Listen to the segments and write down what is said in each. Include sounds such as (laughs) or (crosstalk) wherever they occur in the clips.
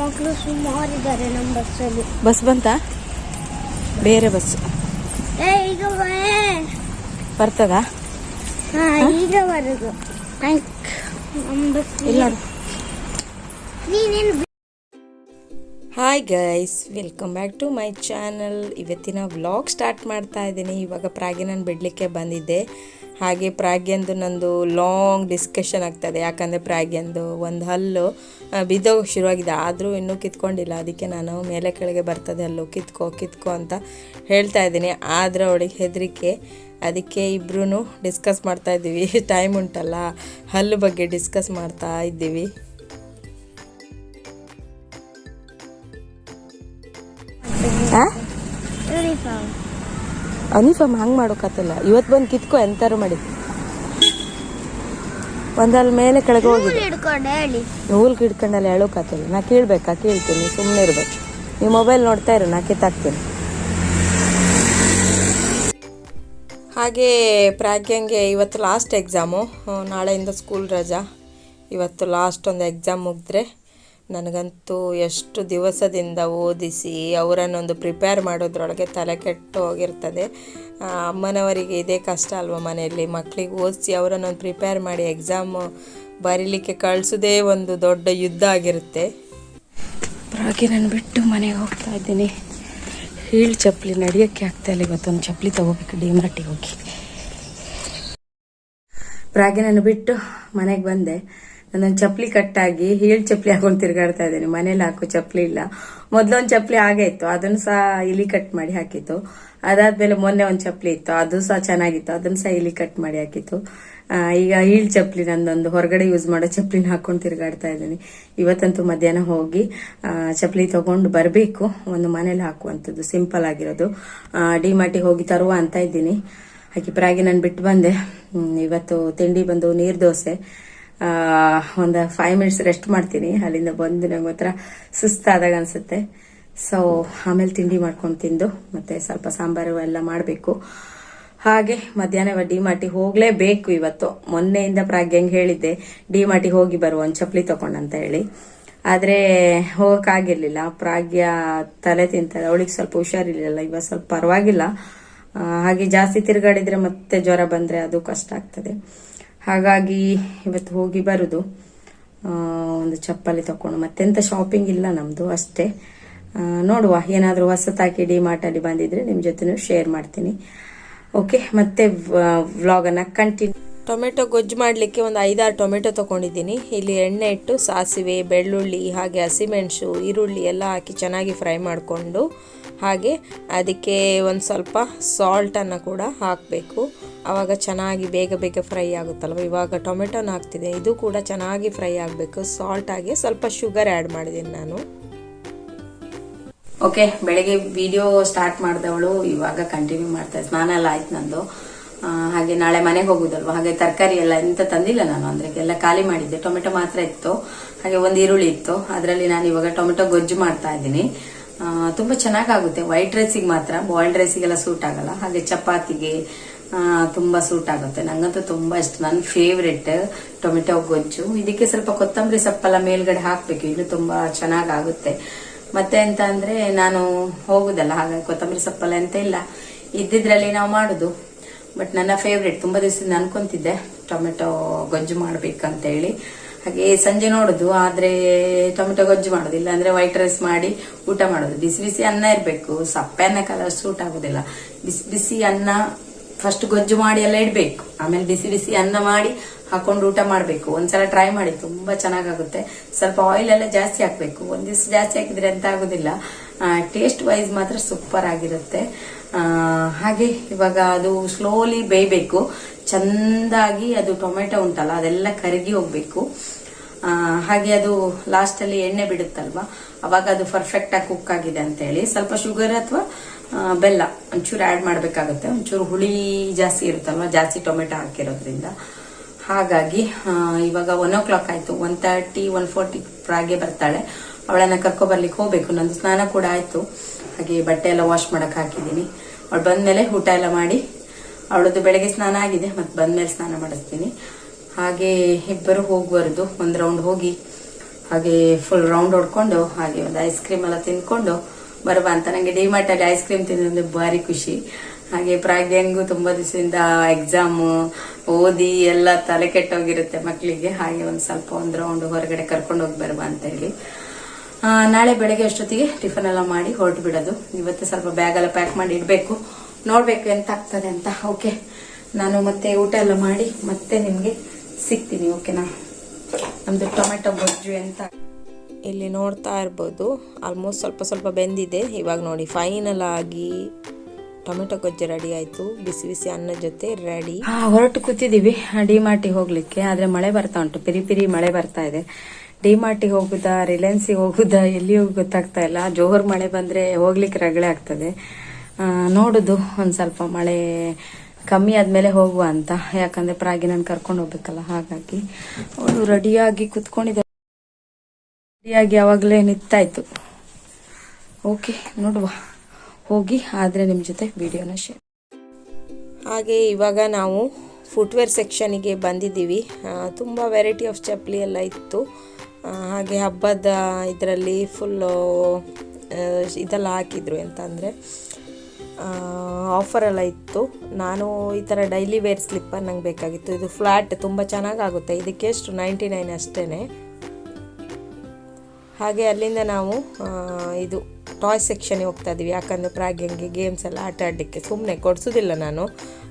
ಮಕ್ಕಳು ಸುಮಾರಿದ್ದಾರೆ ನಮ್ಮ ಬಸ್ಸಲ್ಲಿ. ಬಸ್ ಬಂತ? ಬೇರೆ ಬಸ್. ಏ ಈಗ ಬರೇ ಬರ್ತದ? ಹಾ ಈಗ ಬರೋದು. ನಮ್ಮ ಬಸ್ ಇಲ್ಲ. ನೀನೇನು hi guys welcome back to my channel ಇವತ್ತಿನ ವ್ಲಾಗ್ ಸ್ಟಾರ್ಟ್ ಮಾಡ್ತಾ ಇದ್ದೀನಿ. ಇವಾಗ ಪ್ರಾಗಿ ನಾನು ಬಿಡಲಿಕ್ಕೆ ಬಂದಿದ್ದೆ. ಹಾಗೆ ಪ್ರಾಗ್ಯಂದು ನಂದು ಲಾಂಗ್ ಡಿಸ್ಕಷನ್ ಆಗ್ತದೆ. ಯಾಕಂದರೆ ಪ್ರಾಗ್ಯಂದು ಒಂದು ಹಲ್ಲು ಬಿದ್ದೋಗಿ ಶುರುವಾಗಿದೆ. ಆದರೂ ಇನ್ನೂ ಕಿತ್ಕೊಂಡಿಲ್ಲ. ಅದಕ್ಕೆ ನಾನು ಮೇಲೆ ಕೆಳಗೆ ಬರ್ತದೆ ಹಲ್ಲು. ಕಿತ್ಕೋ ಕಿತ್ಕೋ ಅಂತ ಹೇಳ್ತಾ ಇದ್ದೀನಿ. ಆದರೆ ಅವಳಿಗೆ ಹೆದರಿಕೆ. ಅದಕ್ಕೆ ಇಬ್ಬರೂ ಡಿಸ್ಕಸ್ ಮಾಡ್ತಾ ಇದ್ದೀವಿ. (laughs) ಟೈಮ್ ಉಂಟಲ್ಲ. ಹಲ್ಲು ಬಗ್ಗೆ ಡಿಸ್ಕಸ್ ಮಾಡ್ತಾ ಇದ್ದೀವಿ. ಹಾಂ? ಯೂನಿಫಾರ್ಮ್ ಅನಿಫಮ್ ಹಂಗೆ ಮಾಡೋಕತ್ತಲ್ಲ ಇವತ್ತು ಬಂದು ಕಿತ್ಕೊ ಎಂತಾರು ಮಾಡಿ ಒಂದಲ್ಲಿ ಮೇಲೆ ಕೆಳಗೆ ಹೋಗಿದೆ. ಹೇಳಿ. ನೂಲ್ ಹಿಡ್ಕೊಂಡಲ್ಲಿ ಹೇಳೋಕತ್ತಲ್ಲ ನಾ ಕೇಳ್ಬೇಕಾ? ಕೇಳ್ತೀನಿ. ಸುಮ್ಮನೆ ಇರ್ಬೇಕು ನೀವು ಮೊಬೈಲ್ ನೋಡ್ತಾ ಇರು. ನಾ ಕಿತ್ತಾಕ್ತೀನಿ. ಹಾಗೆ ಪ್ರಾಗ್ಯಂಗೆ ಇವತ್ತು ಲಾಸ್ಟ್ ಎಕ್ಸಾಮು ನಾಳೆಯಿಂದ ಸ್ಕೂಲ್ ರಜಾ. ಇವತ್ತು ಲಾಸ್ಟ್ ಒಂದು ಎಕ್ಸಾಮ್ ಮುಗಿದ್ರೆ ನನಗಂತೂ ಎಷ್ಟು ದಿವಸದಿಂದ ಓದಿಸಿ ಅವರನ್ನೊಂದು ಪ್ರಿಪೇರ್ ಮಾಡೋದ್ರೊಳಗೆ ತಲೆ ಕೆಟ್ಟು ಹೋಗಿರ್ತದೆ. ಅಮ್ಮನವರಿಗೆ ಇದೇ ಕಷ್ಟ ಅಲ್ವಾ ಮನೆಯಲ್ಲಿ? ಮಕ್ಕಳಿಗೆ ಓದಿಸಿ ಅವರನ್ನೊಂದು ಪ್ರಿಪೇರ್ ಮಾಡಿ ಎಕ್ಸಾಮ್ ಬರೀಲಿಕ್ಕೆ ಕಳಿಸೋದೇ ಒಂದು ದೊಡ್ಡ ಯುದ್ಧ ಆಗಿರುತ್ತೆ. ಪ್ರಾಗಿ ನಾನು ಬಿಟ್ಟು ಮನೆಗೆ ಹೋಗ್ತಾ ಇದ್ದೀನಿ. ಹೀಳ್ ಚಪ್ಪಲಿ ನಡೆಯೋಕ್ಕೆ ಇಲ್ಲ. ಇವತ್ತೊಂದು ಚಪ್ಪಲಿ ತಗೋಬೇಕು. ಡಿ ಮಾರ್ಟಿಗೆ ಹೋಗಿ. ಪ್ರಾಗಿ ನಾನು ಬಿಟ್ಟು ಮನೆಗೆ ಬಂದೆ. ನನ್ನೊಂದು ಚಪ್ಪಲಿ ಕಟ್ಟಾಗಿ ಹೀಲ್ ಚಪ್ಪಲಿ ಹಾಕೊಂಡು ತಿರ್ಗಾಡ್ತಾ ಇದ್ದೇನೆ. ಮನೇಲಿ ಹಾಕೋ ಚಪ್ಪಲಿ ಇಲ್ಲ. ಮೊದಲೊಂದು ಚಪ್ಪಲಿ ಹಾಗೆ ಇತ್ತು. ಅದನ್ನು ಸಹ ಇಲಿ ಕಟ್ ಮಾಡಿ ಹಾಕಿತ್ತು. ಅದಾದ್ಮೇಲೆ ಮೊನ್ನೆ ಒಂದು ಚಪ್ಪಲಿ ಇತ್ತು. ಅದು ಸಹ ಚೆನ್ನಾಗಿತ್ತು. ಅದನ್ನು ಸಹ ಇಲಿ ಕಟ್ ಮಾಡಿ ಹಾಕಿತ್ತು. ಈಗ ಹೀಲ್ ಚಪ್ಪಲಿ ನಂದೊಂದು ಹೊರಗಡೆ ಯೂಸ್ ಮಾಡೋ ಚಪ್ಪಲಿನ ಹಾಕೊಂಡು ತಿರುಗಾಡ್ತಾ ಇದ್ದೀನಿ. ಇವತ್ತಂತೂ ಮಧ್ಯಾಹ್ನ ಹೋಗಿ ಚಪ್ಲಿ ತಗೊಂಡು ಬರಬೇಕು. ಒಂದು ಮನೇಲಿ ಹಾಕುವಂಥದ್ದು ಸಿಂಪಲ್ ಆಗಿರೋದು. ಡಿ ಮಾಟಿ ಹೋಗಿ ತರುವ ಅಂತ ಇದ್ದೀನಿ. ಹಾಗೆ ಪ್ರಾಗಿ ನಾನು ಬಿಟ್ಟು ಬಂದೆ. ಇವತ್ತು ತಿಂಡಿ ಬಂದು ನೀರು ದೋಸೆ. ಒಂದು ಫೈವ್ ಮಿನಿಟ್ಸ್ ರೆಸ್ಟ್ ಮಾಡ್ತೀನಿ. ಅಲ್ಲಿಂದ ಬಂದು ನಂಗೆ ಒಂಥರ ಸುಸ್ತಾದಾಗ ಅನಿಸುತ್ತೆ. ಸೊ ಆಮೇಲೆ ತಿಂಡಿ ಮಾಡ್ಕೊಂಡು ತಿಂದು, ಮತ್ತೆ ಸ್ವಲ್ಪ ಸಾಂಬಾರು ಎಲ್ಲ ಮಾಡಬೇಕು. ಹಾಗೆ ಮಧ್ಯಾಹ್ನ ಡಿ ಮಾಟಿ ಹೋಗ್ಲೇಬೇಕು ಇವತ್ತು. ಮೊನ್ನೆಯಿಂದ ಪ್ರಾಗ್ಯಂಗೆ ಹೇಳಿದ್ದೆ ಡಿ ಮಾಟಿ ಹೋಗಿ ಬರುವ ಒಂದು ಚಪ್ಪಲಿ ತಗೊಂಡಂತ ಹೇಳಿ. ಆದ್ರೆ ಹೋಗೋಕ್ಕಾಗಿರ್ಲಿಲ್ಲ. ಪ್ರಾಗ್ಯ ತಲೆ ತಿಂತಾರೆ ಅವಳಿಗೆ ಸ್ವಲ್ಪ ಹುಷಾರಿರ್ಲಿಲ್ಲ. ಇವಾಗ ಸ್ವಲ್ಪ ಪರವಾಗಿಲ್ಲ. ಹಾಗೆ ಜಾಸ್ತಿ ತಿರುಗಾಡಿದ್ರೆ ಮತ್ತೆ ಜ್ವರ ಬಂದ್ರೆ ಅದು ಕಷ್ಟ ಆಗ್ತದೆ. ಹಾಗಾಗಿ ಇವತ್ತು ಹೋಗಿ ಬರುದು. ಒಂದು ಚಪ್ಪಲಿ ತಕೊಂಡು. ಮತ್ತೆಂತ ಶಾಪಿಂಗ್ ಇಲ್ಲ ನಮ್ದು, ಅಷ್ಟೇ. ನೋಡುವ. ಏನಾದರೂ ಹೊಸತಾಕಿ ಡಿ ಮಾರ್ಟಲ್ಲಿ ಬಂದಿದ್ರೆ ನಿಮ್ಮ ಜೊತೆ ಶೇರ್ ಮಾಡ್ತೀನಿ. ಓಕೆ ಮತ್ತೆ ವ್ಲಾಗನ್ನು ಕಂಟಿನ್ಯೂ ಟೊಮೆಟೊ ಗೊಜ್ಜು ಮಾಡಲಿಕ್ಕೆ ಒಂದು ಐದಾರು ಟೊಮೆಟೊ ತೊಗೊಂಡಿದ್ದೀನಿ ಇಲ್ಲಿ ಎಣ್ಣೆ ಇಟ್ಟು ಸಾಸಿವೆ, ಬೆಳ್ಳುಳ್ಳಿ, ಹಾಗೆ ಹಸಿಮೆಣಸು, ಈರುಳ್ಳಿ ಎಲ್ಲ ಹಾಕಿ ಚೆನ್ನಾಗಿ ಫ್ರೈ ಮಾಡಿಕೊಂಡು, ಹಾಗೆ ಅದಕ್ಕೆ ಒಂದು ಸ್ವಲ್ಪ ಸಾಲ್ಟನ್ನು ಕೂಡ ಹಾಕಬೇಕು. ಆವಾಗ ಚೆನ್ನಾಗಿ ಬೇಗ ಬೇಗ ಫ್ರೈ ಆಗುತ್ತಲ್ವ? ಇವಾಗ ಟೊಮೆಟೊನ ಹಾಕ್ತಿದೆ ಇದು ಕೂಡ ಚೆನ್ನಾಗಿ ಫ್ರೈ ಆಗಬೇಕು. ಸಾಲ್ಟ್ ಆಗಿ ಸ್ವಲ್ಪ ಶುಗರ್ ಆ್ಯಡ್ ಮಾಡಿದ್ದೀನಿ ನಾನು. ಓಕೆ ಬೆಳಗ್ಗೆ ವಿಡಿಯೋ ಸ್ಟಾರ್ಟ್ ಮಾಡಿದವಳು. ಇವಾಗ ಕಂಟಿನ್ಯೂ ಮಾಡ್ತಾ ಸ್ನಾನ ಎಲ್ಲ ಆಯ್ತು ನಂದು. ಹಾಗೆ ನಾಳೆ ಮನೆಗೆ ಹೋಗೋದಲ್ವ? ಹಾಗೆ ತರಕಾರಿ ಎಲ್ಲ ಎಂತ ತಂದಿಲ್ಲ ನಾನು ಅಂದ್ರೆ ಎಲ್ಲ ಖಾಲಿ ಮಾಡಿದ್ದೆ. ಟೊಮೆಟೊ ಮಾತ್ರ ಇತ್ತು. ಹಾಗೆ ಒಂದು ಈರುಳ್ಳಿ ಇತ್ತು. ಅದರಲ್ಲಿ ನಾನು ಇವಾಗ ಟೊಮೆಟೊ ಗೊಜ್ಜು ಮಾಡ್ತಾ ಇದ್ದೀನಿ. ತುಂಬಾ ಚೆನ್ನಾಗಾಗುತ್ತೆ ವೈಟ್ ರೈಸಿಗೆ ಮಾತ್ರ. ಬಾಯ್ಲ್ಡ್ ರೈಸಿಗೆಲ್ಲ ಸೂಟ್ ಆಗಲ್ಲ. ಹಾಗೆ ಚಪಾತಿಗೆ ತುಂಬಾ ಸೂಟ್ ಆಗುತ್ತೆ. ನಂಗಂತೂ ತುಂಬಾ ಇಷ್ಟ. ನನ್ನ ಫೇವ್ರೆಟ್ ಟೊಮೆಟೊ ಗೊಜ್ಜು. ಇದಕ್ಕೆ ಸ್ವಲ್ಪ ಕೊತ್ತಂಬರಿ ಸೊಪ್ಪೆಲ್ಲ ಮೇಲ್ಗಡೆ ಹಾಕ್ಬೇಕು. ಇನ್ನು ತುಂಬಾ ಚೆನ್ನಾಗಾಗುತ್ತೆ. ಮತ್ತೆ ಅಂತ ಅಂದ್ರೆ, ನಾನು ಹೋಗುದಲ್ಲ, ಹಾಗಾಗಿ ಕೊತ್ತಂಬರಿ ಸೊಪ್ಪಲ್ಲ ಅಂತ ಇಲ್ಲ. ಇದ್ದಿದ್ರಲ್ಲಿ ನಾವು ಮಾಡುದು. ಬಟ್ ನನ್ನ ಫೇವ್ರೆಟ್ ತುಂಬಾ ದಿವಸದಿಂದ ಅನ್ಕೊಂತಿದ್ದೆ, ಟೊಮೆಟೊ ಗೊಜ್ಜು ಮಾಡ್ಬೇಕಂತ ಹೇಳಿ ಹಾಗೆ ಸಂಜೆ ನೋಡುದು, ಆದ್ರೆ ಟೊಮೆಟೊ ಗೊಜ್ಜು ಮಾಡೋದು. ಇಲ್ಲ ಅಂದ್ರೆ ವೈಟ್ ರೈಸ್ ಮಾಡಿ ಊಟ ಮಾಡೋದು. ಬಿಸಿ ಬಿಸಿ ಅನ್ನ ಇರ್ಬೇಕು. ಸಪ್ಪೆ ಕಲರ್ ಸೂಟ್ ಆಗುದಿಲ್ಲ. ಬಿಸಿ ಬಿಸಿ ಅನ್ನ ಫಸ್ಟ್ ಗೊಜ್ಜು ಮಾಡಿ ಎಲ್ಲ ಇಡಬೇಕು. ಆಮೇಲೆ ಬಿಸಿ ಬಿಸಿ ಅನ್ನ ಮಾಡಿ ಹಾಕೊಂಡು ಊಟ ಮಾಡಬೇಕು. ಒಂದ್ಸಲ ಟ್ರೈ ಮಾಡಿ, ತುಂಬಾ ಚೆನ್ನಾಗಾಗುತ್ತೆ. ಸ್ವಲ್ಪ ಆಯಿಲ್ ಎಲ್ಲ ಜಾಸ್ತಿ ಹಾಕಬೇಕು. ಒಂದ್ ದಿವಸ ಜಾಸ್ತಿ ಹಾಕಿದ್ರೆ ಎಂತ ಆಗುದಿಲ್ಲ. ಟೇಸ್ಟ್ ವೈಸ್ ಮಾತ್ರ ಸೂಪರ್ ಆಗಿರುತ್ತೆ. ಹಾಗೆ ಇವಾಗ ಅದು ಸ್ಲೋಲಿ ಬೇಯಬೇಕು. ಚಂದಾಗಿ ಅದು ಟೊಮೆಟೊ ಉಂಟಲ್ಲ, ಅದೆಲ್ಲ ಕರಗಿ ಹೋಗ್ಬೇಕು. ಹಾಗೆ ಅದು ಲಾಸ್ಟ್ ಅಲ್ಲಿ ಎಣ್ಣೆ ಬಿಡುತ್ತಲ್ವಾ? ಅವಾಗ ಅದು ಪರ್ಫೆಕ್ಟ್ ಆಗಿ ಕುಕ್ ಆಗಿದೆ ಅಂತ ಹೇಳಿ. ಸ್ವಲ್ಪ ಶುಗರ್ ಅಥವಾ ಬೆಲ್ಲ, ಒಂಚೂರು ಆಡ್ ಮಾಡಬೇಕಾಗುತ್ತೆ. ಒಂಚೂರು ಹುಳಿ ಜಾಸ್ತಿ ಇರುತ್ತಲ್ವಾ? ಜಾಸ್ತಿ ಟೊಮೆಟೊ ಹಾಕಿರೋದ್ರಿಂದ. ಹಾಗಾಗಿ ಇವಾಗ ಒನ್ ಓ ಕ್ಲಾಕ್ ಆಯ್ತು. ಒನ್ ತರ್ಟಿ ಒನ್ ಫೋರ್ಟಿ ಪ್ರಾಗೆ ಬರ್ತಾಳೆ. ಅವಳನ್ನ ಕರ್ಕೊ ಬರ್ಲಿಕ್ಕೆ ಹೋಗ್ಬೇಕು. ನಂದು ಸ್ನಾನ ಕೂಡ ಆಯ್ತು. ಹಾಗೆ ಬಟ್ಟೆ ಎಲ್ಲ ವಾಶ್ ಮಾಡಕ್ ಹಾಕಿದ್ದೀನಿ. ಅವಳು ಬಂದಮೇಲೆ ಊಟ ಎಲ್ಲ ಮಾಡಿ, ಅವಳದ್ದು ಬೆಳಗ್ಗೆ ಸ್ನಾನ ಆಗಿದೆ. ಮತ್ತೆ ಬಂದ್ಮೇಲೆ ಸ್ನಾನ ಮಾಡಿಸ್ತೀನಿ. ಹಾಗೆ ಇಬ್ಬರು ಹೋಗುವರದು ಒಂದು ರೌಂಡ್ ಹೋಗಿ ಹಾಗೆ ಫುಲ್ ರೌಂಡ್ ಹೊಡ್ಕೊಂಡು ಹಾಗೆ ಒಂದು ಐಸ್ ಕ್ರೀಮ್ ಎಲ್ಲ ತಿನ್ಕೊಂಡು ಬರುವ ಅಂತ. ನನಗೆ ಡಿಮಾರ್ಟ್ ಅಲ್ಲಿ ಐಸ್ ಕ್ರೀಮ್ ತಿನ್ನೋದು ಭಾರಿ ಖುಷಿ. ಹಾಗೆ ಪ್ರಾಗ್ಯಂಗು ತುಂಬಾ ದಿವಸದಿಂದ ಎಕ್ಸಾಮ್ ಓದಿ ಎಲ್ಲ ತಲೆ ಕೆಟ್ಟೋಗಿರುತ್ತೆ ಮಕ್ಕಳಿಗೆ ಹಾಗೆ ಒಂದು ಸ್ವಲ್ಪ ಒಂದು ರೌಂಡ್ ಹೊರಗಡೆ ಕರ್ಕೊಂಡು ಹೋಗಿ ಬರುವ ಅಂತ ಹೇಳಿ. ನಾಳೆ ಬೆಳಗ್ಗೆ ಅಷ್ಟೊತ್ತಿಗೆ ಟಿಫನ್ ಎಲ್ಲ ಮಾಡಿ ಹೊರಟು ಬಿಡೋದು. ಇವತ್ತು ಸ್ವಲ್ಪ ಬ್ಯಾಗ್ ಎಲ್ಲ ಪ್ಯಾಕ್ ಮಾಡಿ ಇಡಬೇಕು. ನೋಡ್ಬೇಕು ಎಂತ ಆಗ್ತದೆ ಅಂತ. ಓಕೆ ನಾನು ಮತ್ತೆ ಊಟ ಎಲ್ಲ ಮಾಡಿ ಮತ್ತೆ ನಿಮ್ಗೆ ಸಿಗ್ತೀನಿ ಓಕೆನಾ ನಮ್ದು ಟೊಮೆಟೊ ಗೊಜ್ಜು ಅಂತ ಇಲ್ಲಿ ನೋಡ್ತಾ ಇರ್ಬೋದು ಆಲ್ಮೋಸ್ಟ್ ಸ್ವಲ್ಪ ಸ್ವಲ್ಪ ಬೆಂದಿದೆ. ಇವಾಗ ನೋಡಿ ಫೈನಲ್ ಆಗಿ ಟೊಮೆಟೊ ಗೊಜ್ಜು ರೆಡಿ ಆಯಿತು. ಬಿಸಿ ಬಿಸಿ ಅನ್ನ ಜೊತೆ ರೆಡಿ ಹಾ ಹೊರಟು ಕೂತಿದೀವಿ ಡಿಮಾರ್ಟಿಗೆ ಹೋಗ್ಲಿಕ್ಕೆ ಆದ್ರೆ ಮಳೆ ಬರ್ತಾ ಉಂಟು. ಪಿರಿ ಪಿರಿ ಮಳೆ ಬರ್ತಾ ಇದೆ. ಡಿಮಾರ್ಟಿಗೆ ಹೋಗುದಾ ರಿಲಯನ್ಸಿಗೆ ಹೋಗುದಾ ಎಲ್ಲಿಯೂ ಗೊತ್ತಾಗ್ತಾ ಇಲ್ಲ. ಜೋರ್ ಮಳೆ ಬಂದ್ರೆ ಹೋಗ್ಲಿಕ್ಕೆ ರಗಳೆ ಆಗ್ತದೆ. ಆ, ನೋಡುದು ಒಂದ್ ಸ್ವಲ್ಪ ಮಳೆ ಕಮ್ಮಿ ಆದ್ಮೇಲೆ ಹೋಗುವ ಅಂತ. ಯಾಕಂದ್ರೆ ಪ್ರಾಗಿ ನಾನು ಕರ್ಕೊಂಡು ಹೋಗ್ಬೇಕಲ್ಲ, ಹಾಗಾಗಿ. ಅವಳು ರೆಡಿಯಾಗಿ ಕುತ್ಕೊಂಡಿದ್ದ ರೆಡಿಯಾಗಿ ಅವಾಗಲೇ ನಿಂತಾಯ್ತು ಓಕೆ ನೋಡುವ. ಹೋಗಿ, ಆದ್ರೆ ನಿಮ್ಮ ಜೊತೆ ವಿಡಿಯೋನ ಶೇರ್ ಹಾಗೆ ಇವಾಗ ನಾವು ಫುಟ್ವೇರ್ ಸೆಕ್ಷನಿಗೆ ಬಂದಿದ್ದೀವಿ. ತುಂಬ ವೆರೈಟಿ ಆಫ್ ಚಪ್ಪಲಿ ಎಲ್ಲ ಇತ್ತು. ಹಾಗೆ ಹಬ್ಬದ ಇದರಲ್ಲಿ ಫುಲ್ಲು ಇದೆಲ್ಲ ಹಾಕಿದ್ರು ಎಂತಂದರೆ ಆಫರ್ ಎಲ್ಲ ಇತ್ತು. ನಾನು ಈ ಥರ ಡೈಲಿ ವೇರ್ ಸ್ಲಿಪ್ಪರ್ ನಂಗೆ ಬೇಕಾಗಿತ್ತು. ಇದು ಫ್ಲ್ಯಾಟ್ ತುಂಬ ಚೆನ್ನಾಗಾಗುತ್ತೆ. ಇದಕ್ಕೆ ಎಷ್ಟು? ನೈಂಟಿ ನೈನ್ ಅಷ್ಟೇ ಹಾಗೆ ಅಲ್ಲಿಂದ ನಾವು ಇದು ಟಾಯ್ ಸೆಕ್ಷನ್ಗೆ ಹೋಗ್ತಾ ಇದ್ದೀವಿ. ಯಾಕಂದರೆ ಪ್ರಾಗ್ಯಂಗೆ ಗೇಮ್ಸ್ ಎಲ್ಲ ಆಟ ಆಡಲಿಕ್ಕೆ ಸುಮ್ಮನೆ ಕೊಡಿಸೋದಿಲ್ಲ ನಾನು.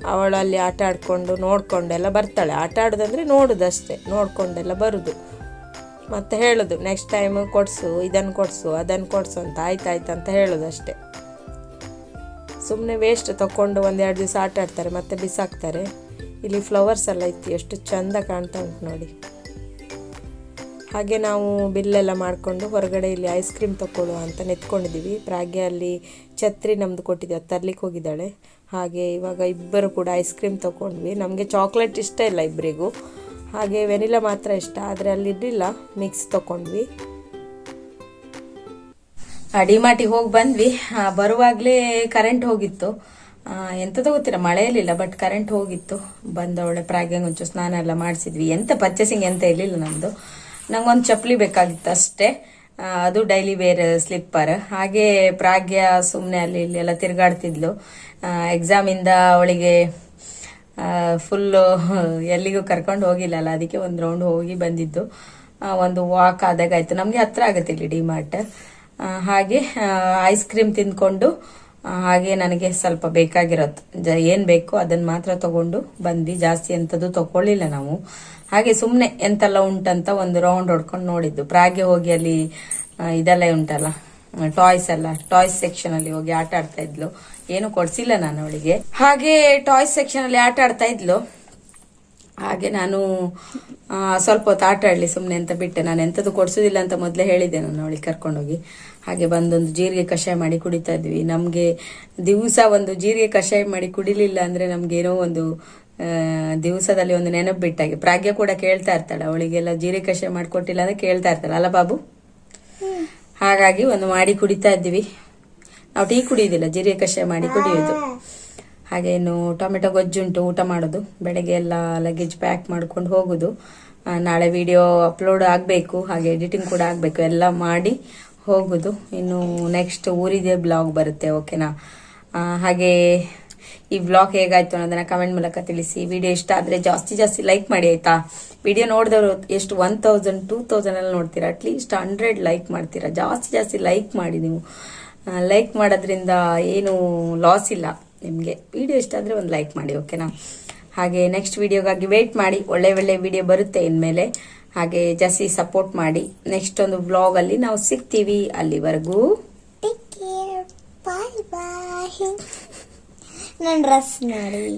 ಅವಳು ಅಲ್ಲಿ ಆಟ ಆಡಿಕೊಂಡು ನೋಡಿಕೊಂಡೆಲ್ಲ ಬರ್ತಾಳೆ. ಆಟ ಆಡೋದಂದರೆ ನೋಡೋದಷ್ಟೇ. ನೋಡಿಕೊಂಡೆಲ್ಲ ಬರೋದು. ಮತ್ತು ಹೇಳೋದು ನೆಕ್ಸ್ಟ್ ಟೈಮ್ ಕೊಡಿಸು ಇದನ್ನು ಕೊಡಿಸು ಅದನ್ನು ಕೊಡಿಸು ಅಂತ. ಆಯ್ತಾಯ್ತು ಅಂತ ಹೇಳೋದು ಅಷ್ಟೇ ಸುಮ್ಮನೆ ವೇಸ್ಟ್ ತಗೊಂಡು ಒಂದೆರಡು ದಿವಸ ಆಟ ಆಡ್ತಾರೆ, ಮತ್ತೆ ಬಿಸಾಕ್ತಾರೆ. ಇಲ್ಲಿ ಫ್ಲವರ್ಸ್ ಎಲ್ಲ ಇತ್ತು, ಎಷ್ಟು ಚಂದ ಕಾಣ್ತಾ ಉಂಟು ನೋಡಿ. ಹಾಗೆ ನಾವು ಬಿಲ್ಲೆಲ್ಲ ಮಾಡಿಕೊಂಡು ಹೊರಗಡೆ ಇಲ್ಲಿ ಐಸ್ ಕ್ರೀಮ್ ತಗೊಳ್ಳುವ ಅಂತ ನೆತ್ಕೊಂಡಿದ್ದೀವಿ. ಪ್ರಾಗ್ಯ ಅಲ್ಲಿ ಛತ್ರಿ ನಮ್ದು ಕೊಟ್ಟಿದ್ದೆ ಅದು ತರ್ಲಿಕ್ಕೆ ಹೋಗಿದ್ದಾಳೆ. ಹಾಗೆ ಇವಾಗ ಇಬ್ಬರು ಕೂಡ ಐಸ್ ಕ್ರೀಮ್ ತಗೊಂಡ್ವಿ ನಮಗೆ ಚಾಕ್ಲೇಟ್ ಇಷ್ಟ ಇಲ್ಲ ಇಬ್ಬರಿಗೂ ಹಾಗೆ ವೆನಿಲಾ ಮಾತ್ರ ಇಷ್ಟ, ಆದರೆ ಅಲ್ಲಿ ಇರಲಿಲ್ಲ ಮಿಕ್ಸ್ ತಗೊಂಡ್ವಿ ಡಿಮಾರ್ಟಿಗೆ ಹೋಗಿ ಬಂದ್ವಿ. ಬರುವಾಗ್ಲೇ ಕರೆಂಟ್ ಹೋಗಿತ್ತು. ಎಂಥದೋ ಗೊತ್ತಿಲ್ಲ ಮಳೆ ಇರಲಿಲ್ಲ ಬಟ್ ಕರೆಂಟ್ ಹೋಗಿತ್ತು. ಬಂದವಳೆ ಪ್ರಾಗ್ಯಂಗ್ ಒಂಚೂರು ಸ್ನಾನ ಎಲ್ಲ ಮಾಡಿಸಿದ್ವಿ. ಎಂತ ಪರ್ಚೇಸಿಂಗ್ ಎಂತ ಇರಲಿಲ್ಲ ನಮ್ದು. ನಂಗೊಂದು ಚಪ್ಪಲಿ ಬೇಕಾಗಿತ್ತು ಅಷ್ಟೇ. ಅದು ಡೈಲಿ ವೇರ್ ಸ್ಲಿಪ್ಪರ್ ಹಾಗೆ ಪ್ರಾಗ್ಯ ಸುಮ್ಮನೆ ಅಲ್ಲಿ ಇಲ್ಲಿ ಎಲ್ಲ ತಿರುಗಾಡ್ತಿದ್ಲು. ಎಕ್ಸಾಮ್ ಇಂದ ಅವಳಿಗೆ ಫುಲ್ಲು ಎಲ್ಲಿಗೂ ಕರ್ಕೊಂಡು ಹೋಗಿಲ್ಲಲ್ಲ, ಅದಕ್ಕೆ ಒಂದು ರೌಂಡ್ ಹೋಗಿ ಬಂದಿದ್ದು. ಒಂದು ವಾಕ್ ಆದಾಗ ಆಯ್ತು. ನಮಗೆ ಹತ್ರ ಆಗುತ್ತೆ ಇಲ್ಲಿ ಡಿಮಾರ್ಟ್. ಹಾಗೆ ಐಸ್ ಕ್ರೀಮ್ ತಿಂದ್ಕೊಂಡು ಹಾಗೆ ನನಗೆ ಸ್ವಲ್ಪ ಬೇಕಾಗಿರೋದು. ಏನ್ ಬೇಕು ಅದನ್ನ ಮಾತ್ರ ತಗೊಂಡು ಬಂದು ಜಾಸ್ತಿ ಎಂಥದ್ದು ತಗೊಳ್ಳಿಲ್ಲ ನಾವು. ಹಾಗೆ ಸುಮ್ನೆ ಎಂತೆಲ್ಲ ಉಂಟಂತ ಒಂದು ರೌಂಡ್ ಹೊಡ್ಕೊಂಡು ನೋಡಿದ್ದು. ಪ್ರಾಗೆ ಹೋಗಿ ಅಲ್ಲಿ ಇದೆಲ್ಲ ಉಂಟಲ್ಲ ಟಾಯ್ಸ್ ಎಲ್ಲ ಟಾಯ್ಸ್ ಸೆಕ್ಷನ್ ಅಲ್ಲಿ ಹೋಗಿ ಆಟ ಆಡ್ತಾ ಇದ್ಲು. ಏನು ಕೊಡ್ಸಿಲ್ಲ ನಾನು ಅವಳಿಗೆ. ಹಾಗೆ ಟಾಯ್ಸ್ ಸೆಕ್ಷನ್ ಅಲ್ಲಿ ಆಟ ಆಡ್ತಾ ಇದ್ಲು. ಹಾಗೆ ನಾನು ಸ್ವಲ್ಪ ಹೊತ್ತು ಆಟ ಆಡ್ಲಿ ಸುಮ್ಮನೆ ಅಂತ ಬಿಟ್ಟೆ. ನಾನು ಎಂಥದ್ದು ಕೊಡ್ಸೋದಿಲ್ಲ ಅಂತ ಮೊದಲೇ ಹೇಳಿದ್ದೆ ನಾನು ಅವಳಿಗೆ ಕರ್ಕೊಂಡೋಗಿ. ಹಾಗೆ ಬಂದೊಂದು ಜೀರಿಗೆ ಕಷಾಯ ಮಾಡಿ ಕುಡಿತಾ ಇದ್ವಿ. ನಮಗೆ ದಿವಸ ಒಂದು ಜೀರಿಗೆ ಕಷಾಯ ಮಾಡಿ ಕುಡಿಲಿಲ್ಲ ಅಂದ್ರೆ ಏನೋ ಒಂದು ದಿವಸದಲ್ಲಿ ಒಂದು ನೆನಪು ಬಿಟ್ಟಾಗೆ ಪ್ರಾಗ್ಯ ಕೂಡ ಕೇಳ್ತಾ ಇರ್ತಾಳೆ. ಅವಳಿಗೆಲ್ಲ ಜೀರಿಗೆ ಕಷಾಯ ಮಾಡಿಕೊಟ್ಟಿಲ್ಲ ಅಂದರೆ ಕೇಳ್ತಾ ಇರ್ತಾಳೆ. ಅಲ್ಲ ಬಾಬು? ಹಾಗಾಗಿ ಒಂದು ಮಾಡಿ ಕುಡಿತಾ ಇದ್ವಿ. ನಾವು ಟೀ ಕುಡಿಯೋದಿಲ್ಲ. ಜೀರಿಗೆ ಕಷಾಯ ಮಾಡಿ ಕುಡಿಯೋದು ಹಾಗೆ ಟೊಮೆಟೊ ಗೊಜ್ಜುಂಟು ಊಟ ಮಾಡೋದು. ಬೆಳಗ್ಗೆ ಎಲ್ಲ ಲಗೇಜ್ ಪ್ಯಾಕ್ ಮಾಡ್ಕೊಂಡು ಹೋಗೋದು. ನಾಳೆ ವಿಡಿಯೋ ಅಪ್ಲೋಡ್ ಆಗಬೇಕು. ಹಾಗೆ ಎಡಿಟಿಂಗ್ ಕೂಡ ಆಗಬೇಕು. ಎಲ್ಲ ಮಾಡಿ ಹೋಗೋದು. ಇನ್ನು ನೆಕ್ಸ್ಟ್ ಊರಿದೆ ಬ್ಲಾಗ್ ಬರುತ್ತೆ ಓಕೆನಾ ಹಾಗೆ ಈ ಬ್ಲಾಗ್ ಹೇಗಾಯ್ತು ಅನ್ನೋದನ್ನ ಕಮೆಂಟ್ ಮೂಲಕ ತಿಳಿಸಿ. ವಿಡಿಯೋ ಇಷ್ಟ ಆದ್ರೆ ಜಾಸ್ತಿ ಜಾಸ್ತಿ ಲೈಕ್ ಮಾಡಿ, ಆಯ್ತಾ? ವಿಡಿಯೋ ನೋಡಿದವರು ಎಷ್ಟು ಒನ್ ತೌಸಂಡ್ ಟೂ ತೌಸಂಡ್ ಎಲ್ಲ ನೋಡ್ತೀರಾ? ಅಟ್ಲೀಸ್ಟ್ ಹಂಡ್ರೆಡ್ ಲೈಕ್ ಮಾಡ್ತೀರಾ? ಜಾಸ್ತಿ ಜಾಸ್ತಿ ಲೈಕ್ ಮಾಡಿ ನೀವು. ಲೈಕ್ ಮಾಡೋದ್ರಿಂದ ಏನು ಲಾಸ್ ಇಲ್ಲ ನಿಮಗೆ. ವಿಡಿಯೋ ಇಷ್ಟ ಆದ್ರೆ ಒಂದು ಲೈಕ್ ಮಾಡಿ ಓಕೆನಾ ಹಾಗೆ ನೆಕ್ಸ್ಟ್ ವಿಡಿಯೋಗಾಗಿ ವೆಯ್ಟ್ ಮಾಡಿ. ಒಳ್ಳೆ ಒಳ್ಳೆ ವಿಡಿಯೋ ಬರುತ್ತೆ ಇನ್ಮೇಲೆ. ಹಾಗೆ ಜಾಸ್ತಿ ಸಪೋರ್ಟ್ ಮಾಡಿ ನೆಕ್ಸ್ಟ್ ಒಂದು ವ್ಲಾಗಲ್ಲಿ ನಾವು ಸಿಗ್ತೀವಿ ಅಲ್ಲಿವರೆಗೂ. ಬಾಯ್ ಬಾಯ್ ನನ್ನ ರಸ್ ನೋಡಿ